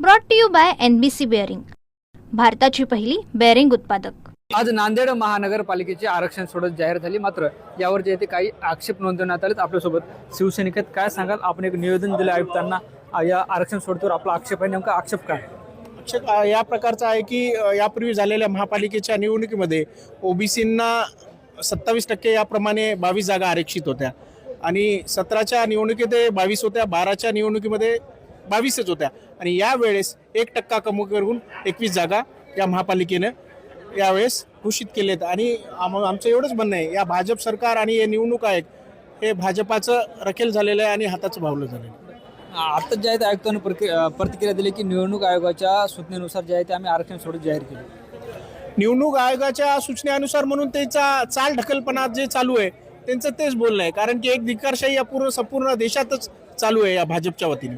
Brought to you by N B C bearing भारताची पहिली bearing उत्पादक. आज नांदेड महानगरपालिकेची आरक्षण सोडत जाहीर झाली. मात्र यावर जे ते काही आक्षेप नोंदवण्यात आलेत. आपल्यासोबत शिवसैनिक आहेत काय सांगाल? आपण एक निवेदन दिलं आयुक्तांना. या आरक्षण सोडतीवर आपला आक्षेप आहे. नेमका आक्षेप काय? आक्षेप या प्रकारचा आहे की यापूर्वी झालेल्या महापालिकेच्या निवडणुकीमध्ये ओबीसींना सत्तावीस टक्के याप्रमाणे बावीस जागा आरक्षित होत्या. आणि सतराच्या निवडणुकीत बावीस होत्या. बाराच्या निवडणुकीमध्ये बावीसच होत्या. आणि यावेळेस एक टक्का कमी करून एकवीस जागा या महापालिकेनं यावेळेस घोषित केलेत आणि आम आमचं एवढंच म्हणणं आहे या भाजप सरकार आणि हे निवडणूक आहेत हे भाजपाचं रखेल झालेलं आहे आणि हाताचं भावलं झालेलं आहे. आता जे आहे ते आयुक्तांनी प्रतिक्रिया दिली की निवडणूक आयोगाच्या सूचनेनुसार जे आहे ते आम्ही आरक्षण सोडत जाहीर केले. निवडणूक आयोगाच्या सूचनेनुसार म्हणून त्याचा चाल ढकलपणा जे चालू आहे त्यांचं तेच बोलणं आहे. कारण की एक धिकारशाही या पूर्ण संपूर्ण देशातच चालू आहे या भाजपच्या वतीने.